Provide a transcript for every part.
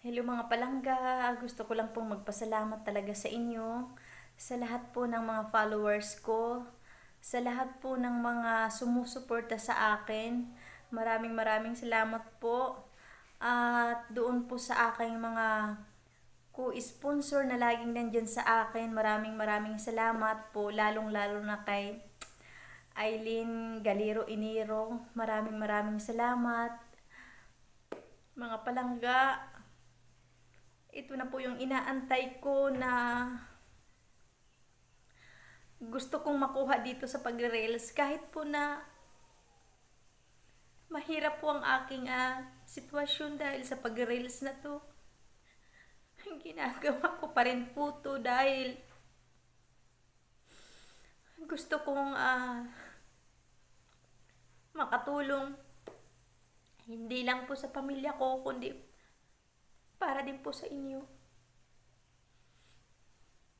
Hello mga palangga, gusto ko lang pong magpasalamat talaga sa inyo, sa lahat po ng mga followers ko, sa lahat po ng mga sumusuporta sa akin. Maraming maraming salamat po. At doon po sa aking mga co-sponsor na laging nandyan sa akin, maraming maraming salamat po, lalong lalo na kay Aileen Galero Iniro. Maraming maraming salamat. Mga palangga, ito na po yung inaantay ko na gusto kong makuha dito sa pag-rails kahit po na mahirap po ang aking ah, sitwasyon dahil sa pag-rails na to. Ginagawa ko pa rin po to dahil gusto kong ah, makatulong hindi lang po sa pamilya ko kundi para din po sa inyo.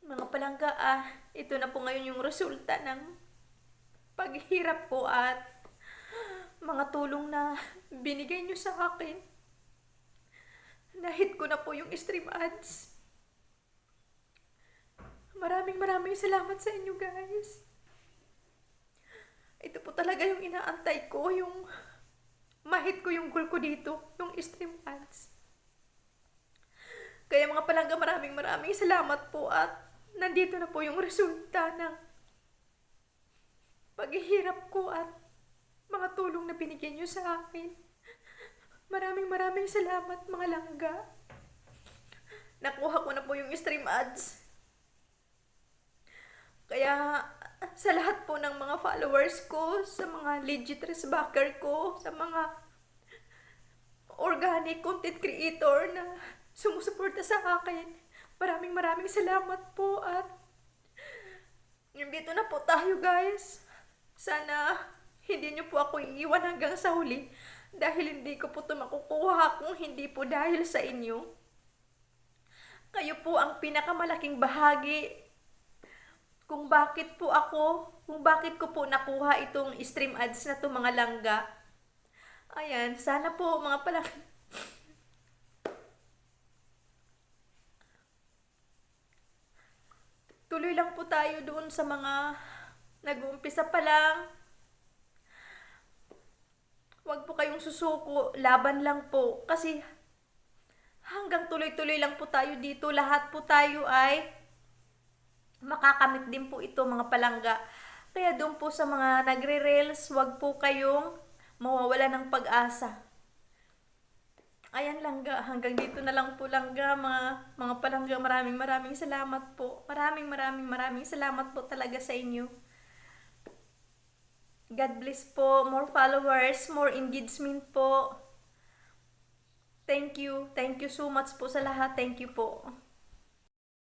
Mga palangga, ah, ito na po ngayon yung resulta ng paghihirap ko at mga tulong na binigay nyo sa akin. Nahit ko na po yung stream ads. Maraming maraming salamat sa inyo guys. Ito po talaga yung inaantay ko, yung mahit ko yung goal ko dito, yung stream ads. Kaya mga palangga, maraming maraming salamat po at nandito na po yung resulta ng paghihirap ko at mga tulong na binigyan nyo sa akin. Maraming maraming salamat mga langga. Nakuha ko na po yung stream ads. Kaya sa lahat po ng mga followers ko, sa mga legit backer ko, sa mga organic content creator na sumusuporta sa akin. Maraming maraming salamat po at nandito na po tayo guys. Sana hindi niyo po ako iiwan hanggang sa huli dahil hindi ko po ito makukuha kung hindi po dahil sa inyo. Kayo po ang pinakamalaking bahagi kung bakit po ako, kung bakit ko po nakuha itong stream ads na to mga langga. Ayan, sana po mga palang tuloy lang po tayo doon sa mga nag-uumpisa pa lang. Huwag po kayong susuko, laban lang po. Kasi hanggang tuloy-tuloy lang po tayo dito. Lahat po tayo ay makakamit din po ito mga palangga. Kaya doon po sa mga nagre-rails, huwag po kayong mawawala ng pag-asa. Ayan langga, hanggang dito na lang po langga mga, mga palangga. Maraming maraming salamat po. Maraming maraming maraming salamat po talaga sa inyo. God bless po. More followers, more engagement po. Thank you. Thank you so much po sa lahat. Thank you po.